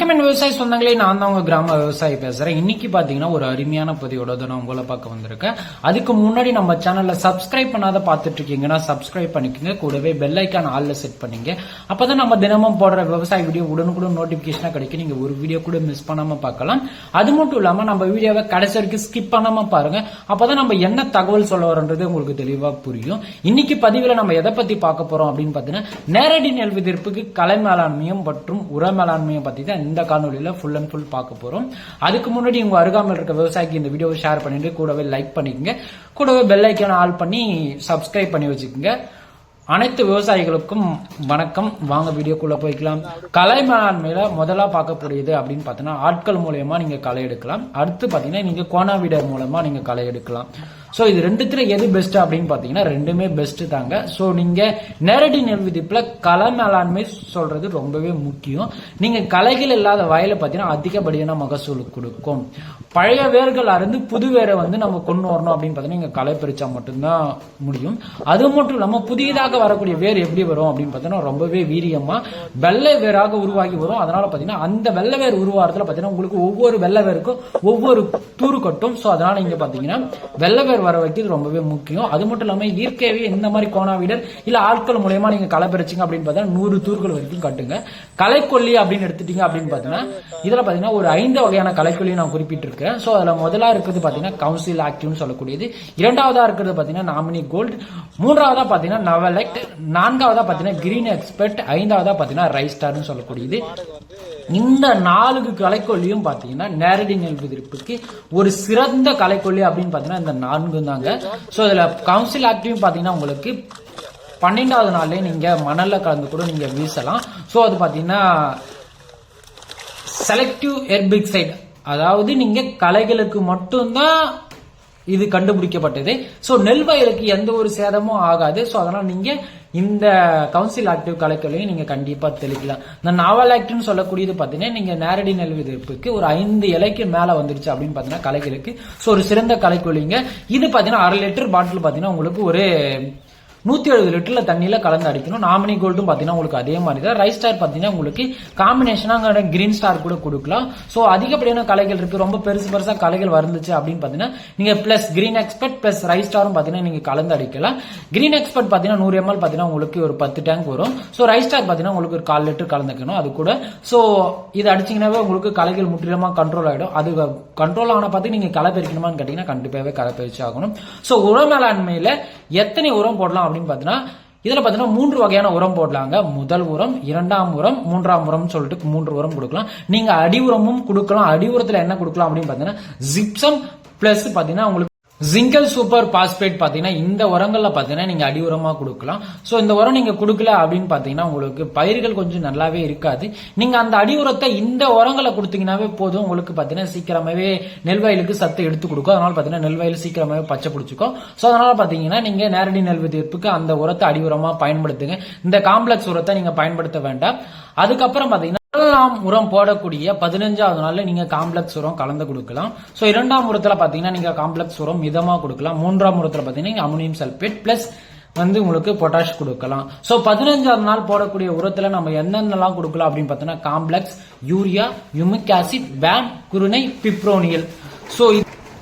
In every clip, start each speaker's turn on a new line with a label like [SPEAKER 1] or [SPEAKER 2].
[SPEAKER 1] வணக்கம் என் விவசாய சொந்தங்களே நான் தான் உங்க கிராம விவசாயி பேசுறேன். இன்னைக்கு பாத்தீங்கன்னா ஒரு அருமையான பதிவோட தான் நான் உங்களை பார்க்க வந்திருக்கேன். அதுக்கு முன்னாடி நம்ம சேனல்ல சப்ஸ்கிரைப் பண்ணாத பார்த்துட்டு இருக்கீங்கன்னா சப்ஸ்கிரைப் பண்ணிக்கோங்க. கூடவே பெல் ஐக்கான் ஆல்ல செட் பண்ணீங்க. அப்பதான் நம்ம தினமும் போடுற விவசாய வீடியோ உடனுக்குடன் நோட்டிபிகேஷனா கிடைக்கும். நீங்க ஒரு வீடியோ கூட மிஸ் பண்ணாம பார்க்கலாம். அது மட்டும் இல்லாம நம்ம வீடியோவை கடைசி வரைக்கும் ஸ்கிப் பண்ணாம பாருங்க. அப்பதான் நம்ம என்ன தகவல் சொல்ல வரோன்றது உங்களுக்கு தெளிவா புரியும். இன்னைக்கு பதிவுல நம்ம எதை பத்தி பார்க்க போறோம் அப்படின்னு பாத்தீங்கன்னா நேரடி நெல் விதிர்ப்புக்கு கலை மேலாண்மையும் மற்றும் உர மேலாண்மையும் பத்தி தான் இந்த காணொலியில் ஃபுல் அண்ட் ஃபுல் பார்க்க போகிறோம் அதுக்கு முன்னாடி உங்க அருகாமல் இருக்க விவசாயிக்கு இந்த வீடியோவை ஷேர் பண்ணிட்டு கூடவே லைக் பண்ணிக்கங்க. கூடவே பெல் ஐக்கான ஆல் பண்ணி சப்ஸ்கிரைப் பண்ணி வச்சுக்கோங்க. அனைத்து விவசாயிகளுக்கும் வணக்கம். வாங்க வீடியோக்குள்ள போய்க்கலாம். கலை மேலாண்மையில முதலா பார்க்கக்கூடியது அப்படின்னு பார்த்தீங்கன்னா ஆட்கள் மூலயமா நீங்க களை எடுக்கலாம். அடுத்து பார்த்தீங்கன்னா நீங்க கோனாவிடர் மூலமா நீங்க களை எடுக்கலாம். ஸோ இது ரெண்டுத்துல எது பெஸ்ட் அப்படின்னு பார்த்தீங்கன்னா ரெண்டுமே பெஸ்ட் தாங்க. ஸோ நீங்க நேரடி நெல் விதிப்புல கலை மேலாண்மை சொல்றது ரொம்பவே முக்கியம். நீங்க கலைகள் இல்லாத வயலை பார்த்தீங்கன்னா அதிகப்படியான மகசூல் கொடுக்கும். பழைய வேர்கள் அருந்து புது வேரை வந்து நம்ம கொண்டு வரணும் அப்படின்னு பார்த்தீங்கன்னா நீங்கள் களை பறிச்சா மட்டும்தான் முடியும். அது மட்டும் இல்லாம புதியதாக வரக்கூடிய வேர் எப்படி வரும் அப்படின்னு பார்த்தீங்கன்னா ரொம்பவே வீரியமா வெள்ளை வேராக உருவாகி வரும். அதனால பார்த்தீங்கன்னா அந்த வெள்ளை வேர் உருவாகிறதுல பார்த்தீங்கன்னா உங்களுக்கு ஒவ்வொரு வெள்ளை வேருக்கும் ஒவ்வொரு தூறு கட்டும். ஸோ அதனால இங்க பார்த்தீங்கன்னா வெள்ளை வேர் வர வைக்கிறது ரொம்பவே முக்கியம். அது மட்டும் இல்லாமல் இயற்கையவே இந்த மாதிரி கோணாவிடர் இல்ல ஆட்கள் மூலயமா நீங்க களை அப்படின்னு பார்த்தீங்கன்னா நூறு தூர்கள் வரைக்கும் கட்டுங்க. களைக்கொல்லி அப்படின்னு எடுத்துட்டீங்க அப்படின்னு பார்த்தீங்கன்னா இதில் பார்த்தீங்கன்னா ஒரு ஐந்து வகையான களைக்கொல்லி நான் குறிப்பிட்டிருக்கேன். ஸோ அதில் முதலா இருக்கிறது பார்த்தீங்கன்னா கவுன்சில் ஆக்டிவ்னு சொல்லக்கூடியது. இரண்டாவதாக இருக்கிறது பார்த்தீங்கன்னா நாமினி கோல்டு மூன்றாவதாக பார்த்தீங்கன்னா நவலெக்ட் நான்காவதா பார்த்தீங்கன்னா கிரீன் எக்ஸ்பெக்ட் ஐந்தாவதாக பார்த்தீங்கன்னா ரைஸ் ஸ்டார்னு சொல்லக்கூடியது. இந்த நான்கு கலைக்கொல்லியும் பார்த்தீங்கன்னா நேரடி நெல் விதிர்ப்புக்கு ஒரு சிறந்த கலைக்கொல்லி அப்படின்னு பார்த்தீங்கன்னா இந்த நான்கு தாங்க. ஸோ இதில் கவுன்சில் ஆக்டிவும் பார்த்தீங்கன்னா உங்களுக்கு பன்னெண்டாவது நாள்லேயே நீங்கள் மணலில் கலந்து கூட நீங்கள் வீசலாம். ஸோ அது பார்த்தீங்கன்னா செலக்டிவ் எர்பிக்சைட் அதாவது நீங்கள் கலைகளுக்கு மட்டும்தான் இது கண்டுபிடிக்கப்பட்டது. ஸோ நெல் வயலுக்கு எந்த ஒரு சேதமும் ஆகாது. ஸோ அதனால் நீங்கள் இந்த கவுன்சில் ஆக்டிவ் கலைக்கொல்லையும் நீங்கள் கண்டிப்பாக தெளிக்கலாம். இந்த நாவல் ஆக்டிவ்னு சொல்லக்கூடியது பார்த்தீங்கன்னா நீங்கள் நேரடி நெல் விதிப்புக்கு ஒரு ஐந்து இலைக்கு மேலே வந்துருச்சு அப்படின்னு பார்த்தீங்கன்னா கலைகளுக்கு. ஸோ ஒரு சிறந்த கலைக்கொல்லிங்க இது பார்த்தீங்கன்னா அரை லிட்டர் பாட்டில் பார்த்தீங்கன்னா உங்களுக்கு ஒரு நூற்றி எழுபது லிட்டரில் தண்ணியில் கலந்து அடிக்கணும். நாமினி கோல்டும் பார்த்தீங்கன்னா உங்களுக்கு அதே மாதிரி தான் ரைஸ் ஸ்டார் பார்த்தீங்கன்னா உங்களுக்கு காம்பினேஷனா கிரீன் ஸ்டார் கூட கொடுக்கலாம். ஸோ அதிகப்படியான கலைகள் இருக்குது ரொம்ப பெருசு பெருசாக கலைகள் வந்துச்சு அப்படின்னு பார்த்தீங்கன்னா நீங்கள் plus green expert plus rice ஸ்டாரும் பார்த்தீங்கன்னா நீங்கள் கலந்து அடிக்கலாம். கிரீன் எக்ஸ்பர்ட் பார்த்தீங்கன்னா நூறு எம்எல் பார்த்தீங்கன்னா உங்களுக்கு ஒரு பத்து டேங்க் வரும். ஸோ ரைஸ் ஸ்டார் பார்த்தீங்கன்னா உங்களுக்கு ஒரு கால் லிட்டர் கலந்துக்கணும். அது கூட. ஸோ இது அடிச்சீங்கன்னாவே உங்களுக்கு கலைகள் முற்றிலுமாக கண்ட்ரோல் ஆகிடும் அது கண்ட்ரோல் ஆன பார்த்து நீங்கள் களை பெருக்கணுமான்னு கேட்டிங்கன்னா கண்டிப்பாகவே களை பறிச்சு ஆகணும் ஸோ உரம் மேலாண்மையில் எத்தனை உரம் போடலாம் அப்படின்னு பார்த்தீங்கன்னா இதில் பார்த்தீங்கன்னா மூன்று வகையான உரம் போடலாங்க. முதல் உரம் இரண்டாம் உரம் மூன்றாம் உரம் சொல்லிட்டு மூன்று உரம் கொடுக்கலாம். நீங்க அடி உரமும் கொடுக்கலாம். அடி உரத்தில் என்ன கொடுக்கலாம் அப்படின்னு பார்த்தீங்கன்னா ஜிப்சம் பிளஸ் பாத்தீங்கன்னா உங்களுக்கு ஜிங்கல் சூப்பர் பாஸ்பேட் பார்த்தீங்கன்னா இந்த உரங்களில் பார்த்தீங்கன்னா நீங்கள் அடி உரமாக கொடுக்கலாம். ஸோ இந்த உரம் நீங்கள் கொடுக்கல அப்படின்னு பார்த்தீங்கன்னா உங்களுக்கு பயிர்கள் கொஞ்சம் நல்லாவே இருக்காது. நீங்கள் அந்த அடி உரத்தை இந்த உரங்களை கொடுத்தீங்கன்னாவே போதும். உங்களுக்கு பார்த்தீங்கன்னா சீக்கிரமாகவே நெல் வயலுக்கு சத்து எடுத்து கொடுக்கும். அதனால் பார்த்தீங்கன்னா நெல் வயல் சீக்கிரமாகவே பச்சை பிடிச்சிக்கும். ஸோ அதனால் பார்த்தீங்கன்னா நீங்கள் நேரடி நெல் விதிப்புக்கு அந்த உரத்தை அடி உரமாக பயன்படுத்துங்க. இந்த காம்ப்ளெக்ஸ் உரத்தை நீங்கள் பயன்படுத்த வேண்டாம். அதுக்கப்புறம் பார்த்தீங்கன்னா முதலாம் உரம் போடக்கூடிய பதினஞ்சாவது நாள்ல நீங்க காம்ப்ளெக்ஸ் உரம் கலந்து கொடுக்கலாம். சோ இரண்டாம் உரத்துல பாத்தீங்கன்னா நீங்க காம்ப்ளெக்ஸ் உரம் மிதமா கொடுக்கலாம். மூன்றாம் உரத்துல பாத்தீங்கன்னா அமோனியம் சல்பேட் பிளஸ் வந்து உங்களுக்கு பொட்டாஷ் கொடுக்கலாம். சோ பதினஞ்சாவது நாள் போடக்கூடிய உரத்துல நம்ம என்னென்னலாம் கொடுக்கலாம் அப்படின்னு பாத்தீங்கன்னா காம்ப்ளெக்ஸ் யூரியா யுமிக் ஆசிட் பேம் குருணை பிப்ரோனியல் சோ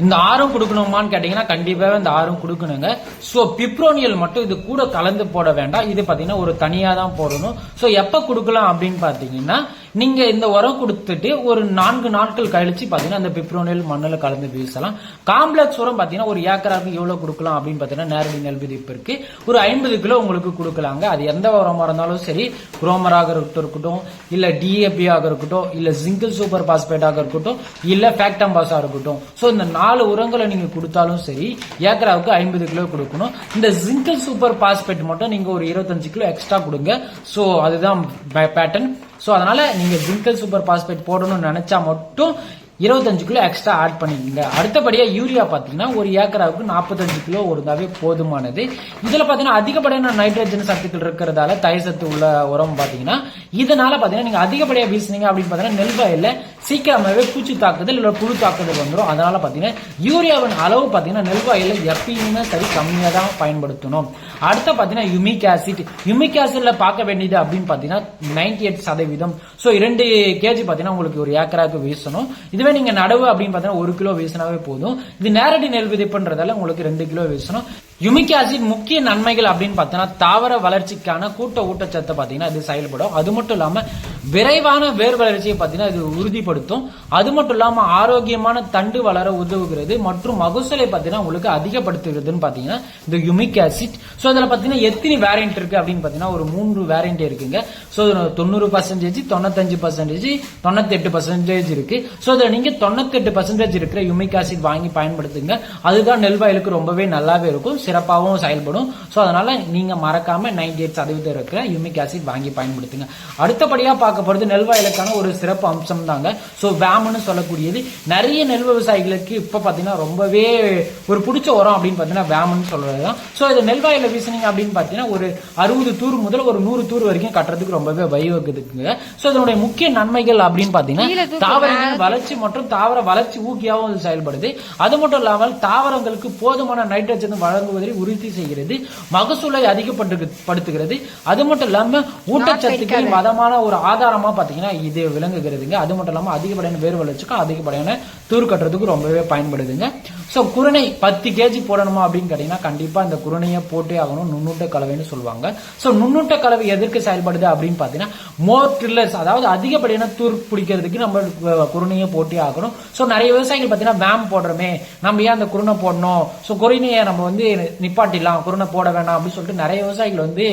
[SPEAKER 1] இந்த ஆறும் கொடுக்கணுமான்னு கேட்டீங்கன்னா கண்டிப்பாக இந்த ஆறும் கொடுக்கணுங்க. சோ பிப்ரோனியல் மட்டும் இது கூட கலந்து போட வேண்டாம். இது பாத்தீங்கன்னா ஒரு தனியாக தான் போடணும். சோ எப்போ கொடுக்கலாம் அப்படின்னு பார்த்தீங்கன்னா நீங்க இந்த உரம் கொடுத்துட்டு ஒரு நான்கு நாட்கள் கழிச்சு பாத்தீங்கன்னா அந்த பிப்ரோனியல் மண்ணில் கலந்து வீசலாம். காம்ப்ளெக்ஸ் உரம் பாத்தீங்கன்னா ஒரு ஏக்கராக்கு எவ்வளவு கொடுக்கலாம் அப்படின்னு பாத்தீங்கன்னா நேரடி நெல் விதிப்பிற்கு ஒரு ஐம்பது கிலோ உங்களுக்கு கொடுக்கலாங்க. அது எந்த உரமா இருந்தாலும் சரி குரோமராக இருக்கட்டும் இல்ல டிஏபி ஆக இருக்கட்டும் இல்ல சிங்கிள் சூப்பர் பாஸ்பேட்டாக இருக்கட்டும் இல்ல ஃபேக்டம்பாஸா இருக்கட்டும். ஸோ இந்த நாலு உரங்களை நீங்க கொடுத்தாலும் சரி ஏக்கராவுக்கு ஐம்பது கிலோ கொடுக்கணும். இந்த சிங்கிள் சூப்பர் பாஸ்பேட் மட்டும் நீங்க ஒரு இருபத்தஞ்சு கிலோ எக்ஸ்ட்ரா கொடுங்க. ஸோ அதுதான் பேட்டர்ன் ஸோ அதனால் நீங்கள் ஜிங்கல் சூப்பர் பாஸ்பேட் போடணும்னு நினச்சா மட்டும் இருபத்தஞ்சு கிலோ எக்ஸ்ட்ரா ஆட் பண்ணிக்கோங்க அடுத்தபடியாக யூரியா பார்த்தீங்கன்னா ஒரு ஏக்கராவுக்கு நாற்பத்தஞ்சு கிலோ ஒருந்தாவே போதுமானது. இதில் பார்த்தீங்கன்னா அதிகப்படியான நைட்ரஜன் சத்துக்கள் இருக்கிறதால தயிர் சத்து உள்ள உரம் பார்த்தீங்கன்னா இதனால பார்த்தீங்கன்னா நீங்கள் அதிகப்படியாக வீசுனீங்க அப்படின்னு பார்த்தீங்கன்னா நெல் வயல்ல சீக்கிரமாகவே பூச்சி தாக்குதல் இல்லை புழு தாக்குதல் வந்துடும் அதனால பார்த்தீங்கன்னா யூரியாவின் அளவு பார்த்தீங்கன்னா நெல் வயல்ல எப்பயுமே சரி கம்மியாக தான் பயன்படுத்தணும். அடுத்த பாத்தீங்கன்னா யுமிக் ஆசிட். யுமிக் ஆசிட்ல பார்க்க வேண்டியது அப்படின்னு பாத்தீங்கன்னா நைன்டி எயிட் சதவீதம். சோ இரண்டு கேஜி பாத்தீங்கன்னா உங்களுக்கு ஒரு ஏக்கராக்கு வீசணும். இதுவே நீங்க நடவு அப்படின்னு பாத்தீங்கன்னா ஒரு கிலோ வீசினாவே போதும். இது நேரடி நெல் விதைப்புன்றதால உங்களுக்கு ரெண்டு கிலோ வீசணும். யுமிக் ஆசிட் முக்கிய நன்மைகள் அப்படின்னு பார்த்தீங்கன்னா தாவர வளர்ச்சிக்கான கூட்ட ஊட்டச்சத்தை பார்த்தீங்கன்னா இது செயல்படும். அது மட்டும் இல்லாமல் விரைவான வேர் வளர்ச்சியை பார்த்தீங்கன்னா இது உறுதிப்படுத்தும். அது மட்டும் இல்லாமல் ஆரோக்கியமான தண்டு வளர உதவுகிறது மற்றும் மகசூலை பார்த்தீங்கன்னா உங்களுக்கு அதிகப்படுத்துகிறதுன்னு பார்த்தீங்கன்னா இந்த யுமிக் ஆசிட். ஸோ அதில் பார்த்தீங்கன்னா எத்தனை வேரியன்ட் இருக்கு அப்படின்னு பார்த்தீங்கன்னா ஒரு மூன்று வேரியன்ட் இருக்குங்க. ஸோ தொண்ணூறு பர்சன்டேஜ் தொண்ணூத்தஞ்சு பர்சன்டேஜ் தொண்ணூத்தெட்டு பர்சன்டேஜ் இருக்கு. ஸோ அதில் நீங்கள் தொண்ணூத்தெட்டு பர்சன்டேஜ் இருக்கிற யுமிக் ஆசிட் வாங்கி பயன்படுத்துங்க. அதுதான் நெல் வயலுக்கு ரொம்பவே நல்லாவே இருக்கும். சிறப்பாகவும் செயல்படும். ஸோ அதனால நீங்க மறக்காம நைன்டி எயிட் சதவீதம் இருக்கிற யூமிக் ஆசிட் வாங்கி பயன்படுத்துங்க. அடுத்தபடியா பார்க்க போறது நெல் வயலுக்கான ஒரு சிறப்பு அம்சம் தாங்க. ஸோ வேம்னு சொல்லக்கூடியது. நிறைய நெல் விவசாயிகளுக்கு இப்ப பாத்தீங்கன்னா ரொம்பவே ஒரு பிடிச்ச உரம் அப்படின்னு பாத்தீங்கன்னா வேம்னு சொல்றது தான் ஸோ இது நெல் வயல வீசினீங்க அப்படின்னு பாத்தீங்கன்னா ஒரு அறுபது தூர் முதல் ஒரு நூறு தூர் வரைக்கும் கட்டுறதுக்கு ரொம்பவே வழிவகுக்குதுங்க. ஸோ இதனுடைய முக்கிய நன்மைகள் அப்படின்னு பாத்தீங்கன்னா தாவரங்கள் வளர்ச்சி மற்றும் தாவர வளர்ச்சி ஊக்கியாகவும் செயல்படுது. அது மட்டும் இல்லாமல் தாவரங்களுக்கு போதுமான நைட்ரஜன் வழங்குவதை உறுதி செய்கிறது மகசூலை அதிகப்படுத்துகிறது. அது மட்டும் இல்லாம ஊட்டச்சத்துக்கு மதமான ஒரு ஆதாரமா பாத்தீங்கன்னா இது விளங்குகிறதுங்க. அது மட்டும் இல்லாம அதிகப்படியான வேறு வளர்ச்சிக்கும் அதிகப்படியான தூர் கட்டுறதுக்கு ரொம்பவே பயன்படுதுங்க. ஸோ குருணை பத்து கேஜி போடணுமா அப்படின்னு கேட்டீங்கன்னா கண்டிப்பா இந்த குருணையை போட்டே ஆகணும். நுண்ணூட்ட கலவைன்னு சொல்லுவாங்க. ஸோ நுண்ணூட்ட கலவை எதற்கு செயல்படுது அப்படின்னு பார்த்தீங்கன்னா மோர் ட்ரில்லர்ஸ் அதாவது அதிகப்படியான தூர் பிடிக்கிறதுக்கு நம்ம குருணையை போட்டே ஆகணும். ஸோ நிறைய விவசாயிகள் பார்த்தீங்கன்னா வேம் போடுறோமே நம்ம ஏன் அந்த குருணை போடணும்? ஸோ குருணையை நம்ம வந்து நிப்பாட்டிடலாம் குருணை போட வேணாம் அப்படின்னு சொல்லிட்டு நிறைய விவசாயிகள் வந்து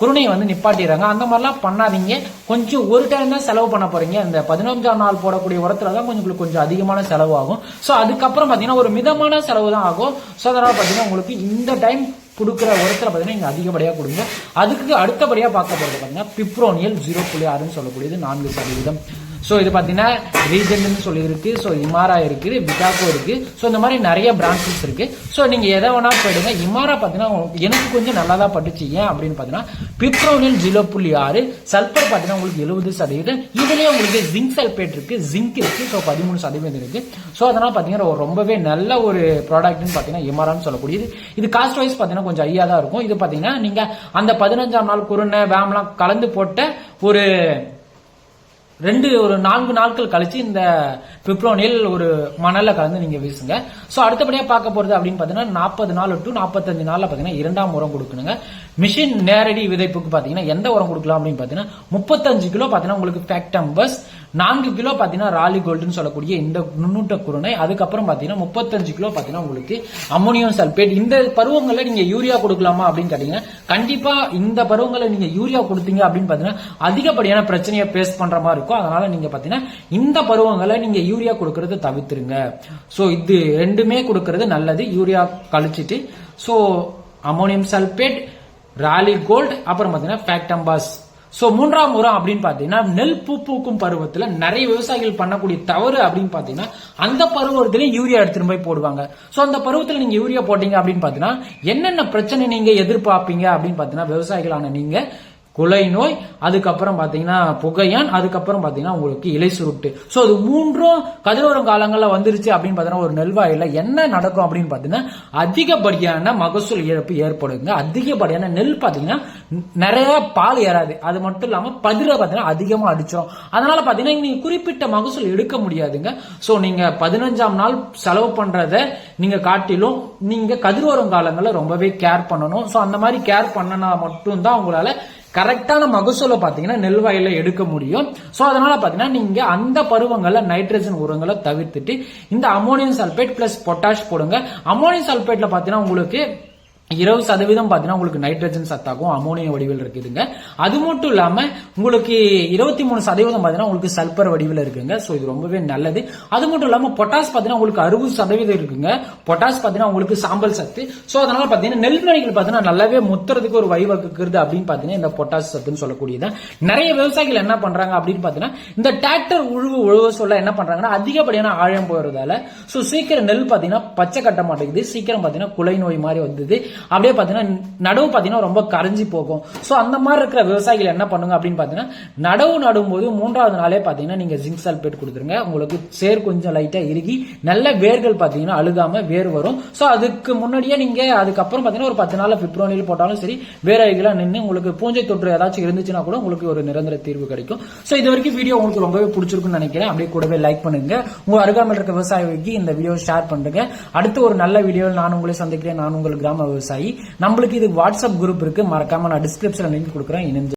[SPEAKER 1] குருணையை வந்து நிப்பாட்டிடுறாங்க. அந்த மாதிரிலாம் பண்ணாதீங்க. கொஞ்சம் ஒரு டைம் தான் செலவு பண்ண போறீங்க. இந்த பதினஞ்சாம் நாள் போடக்கூடிய உரத்துல தான் கொஞ்சம் உங்களுக்கு கொஞ்சம் அதிகமான செலவு ஆகும். ஸோ அதுக்கப்புறம் பார்த்தீங்கன்னா ஒரு மிதமான செலவு தான் ஆகும். ஸோ அதனால் பார்த்தீங்கன்னா உங்களுக்கு இந்த டைம் கொடுக்குற உரத்தில் பார்த்தீங்கன்னா இங்கே அதிகப்படியாக கொடுங்க. அதுக்கு அடுத்தபடியாக பார்க்க போகிறது பார்த்தீங்கன்னா பிப்ரோனியல் ஜீரோ புள்ளி ஆறுன்னு சொல்லக்கூடியது நான்கு சதவீதம். ஸோ இது பார்த்தீங்கன்னா ரீஜன் சொல்லியிருக்கு. ஸோ இமாரா இருக்குது பிட்டாக்கோ இருக்குது. ஸோ இந்த மாதிரி நிறைய பிரான்ச்சஸ் இருக்குது ஸோ நீங்கள் எதை வேணால் போயிடுங்க. இமாரா பார்த்தீங்கன்னா உங்களுக்கு- எனக்கு கொஞ்சம் நல்லா தான் பட்டுச்சு ஏன் அப்படின்னு பார்த்தீங்கன்னா பிப்ரோனில் ஜீரோ புள்ளி ஆறு சல்பர் பார்த்தீங்கன்னா உங்களுக்கு எழுபது சதவீதம். இதுலேயே உங்களுக்கு ஜிங்க் சல்பேட் இருக்குது ஜிங்க் இருக்குது ஸோ பதிமூணு சதவீதம் இருக்குது ஸோ அதனால் பார்த்தீங்கன்னா ரொம்பவே நல்ல ஒரு ப்ராடக்ட்னு பார்த்தீங்கன்னா இமாரான்னு சொல்லக்கூடியது. இது காஸ்ட் வைஸ் பார்த்தீங்கன்னா கொஞ்சம் ஐயா தான் இருக்கும். இது பார்த்தீங்கன்னா நீங்கள் அந்த பதினஞ்சாம் நாள் குருணை வேம்லாம் கலந்து போட்ட ஒரு ரெண்டு ஒரு நான்கு நாட்கள் கழிச்சு இந்த பிப்ரோனில் ஒரு மணல்ல கலந்து நீங்க வீசுங்க. சோ அடுத்தபடியா பார்க்க போறது அப்படின்னு பாத்தீங்கன்னா நாற்பது நாள் டு நாற்பத்தஞ்சு நாள்ல பாத்தீங்கன்னா இரண்டாம் உரம் கொடுக்கணுங்க. மிஷின் நேரடி விதைப்புக்கு பாத்தீங்கன்னா எந்த உரம் கொடுக்கலாம் அப்படின்னு பாத்தீங்கன்னா முப்பத்தஞ்சு கிலோ பாத்தீங்கன்னா உங்களுக்கு ஃபேக்டம்பஸ் நான்கு கிலோ பார்த்தீங்கன்னா ராலி கோல்டுன்னு சொல்லக்கூடிய இந்த நுண்ணூட்ட குருணை அதுக்கப்புறம் பார்த்தீங்கன்னா முப்பத்தஞ்சு கிலோ பார்த்தீங்கன்னா உங்களுக்கு அமோனியம் சல்பேட். இந்த பருவங்களில் நீங்கள் யூரியா கொடுக்கலாமா அப்படின்னு கேட்டீங்கன்னா கண்டிப்பாக இந்த பருவங்களை நீங்கள் யூரியா கொடுத்தீங்க அப்படின்னு பார்த்தீங்கன்னா அதிகப்படியான பிரச்சனையை பேஸ் பண்ணுற மாதிரி இருக்கும். அதனால நீங்கள் பார்த்தீங்கன்னா இந்த பருவங்களை நீங்கள் யூரியா கொடுக்கறது தவிர்த்துருங்க. ஸோ இது ரெண்டுமே கொடுக்கறது நல்லது. யூரியா கழிச்சிட்டு so ammonium sulphate Rallis gold அப்புறம் பார்த்தீங்கன்னா ஃபேக்டம்பாஸ் சோ மூன்றாம் உரம் அப்படின்னு பாத்தீங்கன்னா நெல் பூ பூக்கும் பருவத்துல நிறைய விவசாயிகள் பண்ணக்கூடிய தவறு அப்படின்னு பாத்தீங்கன்னா அந்த பருவத்திலையும் யூரியா எடுத்துட்டு போய் போடுவாங்க. சோ அந்த பருவத்துல நீங்க யூரியா போட்டீங்க அப்படின்னு பாத்தீங்கன்னா என்னென்ன பிரச்சனை நீங்க எதிர்பார்ப்பீங்க அப்படின்னு பாத்தீங்கன்னா விவசாயிகளான நீங்க குலை நோய் அதுக்கப்புறம் பார்த்தீங்கன்னா புகையான் அதுக்கப்புறம் பார்த்தீங்கன்னா உங்களுக்கு இலை சுருட்டு. ஸோ அது மூன்றும் கதிரோரம் காலங்களில் வந்துருச்சு அப்படின்னு பார்த்தீங்கன்னா ஒரு நெல்வாயில் என்ன நடக்கும் அப்படின்னு பார்த்தீங்கன்னா அதிகப்படியான மகசூல் இழப்பு ஏற்படுங்க அதிகப்படியான நெல் பார்த்தீங்கன்னா நிறைய பால் ஏறாது. அது மட்டும் இல்லாமல் பதிர பார்த்தீங்கன்னா அதிகமாக அடிச்சிடும் அதனால பார்த்தீங்கன்னா நீங்கள் குறிப்பிட்ட மகசூல் எடுக்க முடியாதுங்க. ஸோ நீங்கள் பதினஞ்சாம் நாள் செலவு பண்ணுறத நீங்கள் காட்டிலும் நீங்கள் கதிரோரம் காலங்களில் ரொம்பவே கேர் பண்ணணும். ஸோ அந்த மாதிரி கேர் பண்ணனா மட்டும்தான் உங்களால் கரெக்டான மகசூலை பார்த்தீங்கன்னா நெல் வயலில் எடுக்க முடியும். சோ அதனால பாத்தீங்கன்னா நீங்க அந்த பருவங்களில் நைட்ரஜன் உரங்களை தவிர்த்துட்டு இந்த அமோனியம் சல்பேட் பிளஸ் பொட்டாஷ் போடுங்க. அமோனியம் சல்பேட்டில் பாத்தீங்கன்னா உங்களுக்கு இருபது சதவீதம் பார்த்தீங்கன்னா உங்களுக்கு நைட்ரஜன் சத்தாகும் அமோனிய வடிவில் இருக்குதுங்க. அது மட்டும் இல்லாம உங்களுக்கு இருபத்தி மூணு சதவீதம் பார்த்தீங்கன்னா உங்களுக்கு சல்பர் வடிவில் இருக்குங்க. சோ இது ரொம்பவே நல்லது. அது மட்டும் இல்லாம பொட்டாஸ் பாத்தீங்கன்னா உங்களுக்கு அறுபது சதவீதம் இருக்குங்க. பொட்டாஸ் பாத்தீங்கன்னா உங்களுக்கு சாம்பல் சத்து. சோ அதனால பாத்தீங்கன்னா நெல்மணிகள் பாத்தீங்கன்னா நல்லாவே முத்துறதுக்கு ஒரு வழிவகுக்கிறது அப்படின்னு பாத்தீங்கன்னா இந்த பொட்டாஸ் சத்துன்னு சொல்லக்கூடியது. நிறைய விவசாயிகள் என்ன பண்றாங்க அப்படின்னு பாத்தீங்கன்னா இந்த டிராக்டர் உழுவு உழுவ சொல்ல என்ன பண்றாங்கன்னா அதிகப்படியான ஆழம் போகிறதால சோ சீக்கிரம் நெல் பாத்தீங்கன்னா பச்சை கட்ட மாட்டேங்குது. சீக்கிரம் பாத்தீங்கன்னா குலை நோய் மாதிரி வந்தது. அப்படியே பார்த்தீங்கன்னா நடவு பாத்தீங்கன்னா ரொம்ப கரைஞ்சி போகும். சோ அந்த மாதிரி இருக்கிற விவசாயிகள் என்ன பண்ணுங்க அப்படின்னு பார்த்தீங்கன்னா நடவு நடும்போது மூன்றாவது நாளே பாத்தீங்கன்னா நீங்க ஜிங்க் சல்பேட் கொடுத்துருங்க. உங்களுக்கு சேர் கொஞ்சம் லைட்டா இறுகி நல்ல வேர்கள் பாத்தீங்கன்னா அழுகாம வேர் வரும். சோ அதுக்கு முன்னாடியே நீங்க அதுக்கப்புறம் பாத்தீங்கன்னா ஒரு பத்து நாளில் பிப்ரவரியில் போட்டாலும் சரி வேற இதெல்லாம் நின்று உங்களுக்கு பூஞ்சை தொற்று ஏதாச்சும் இருந்துச்சுன்னா கூட உங்களுக்கு ஒரு நிரந்தர தீர்வு கிடைக்கும். சோ இது வரைக்கும் வீடியோ உங்களுக்கு ரொம்பவே பிடிச்சிருக்குன்னு நினைக்கிறேன். அப்படியே கூடவே லைக் பண்ணுங்க. உங்கள் அருகாமல் இருக்க விவசாயிக்கு இந்த வீடியோ ஷேர் பண்ணுங்க. அடுத்து ஒரு நல்ல வீடியோவில் நான் உங்களை சந்திக்கிறேன். நான் உங்கள் கிராம விவசாயி. நம்மளுக்கு இது வாட்ஸ்அப் குரூப் இருக்கு. மறக்காம நான் டிஸ்கிரிப்ஷன் லிங்க் கொடுக்குறேன். இணைஞ்சு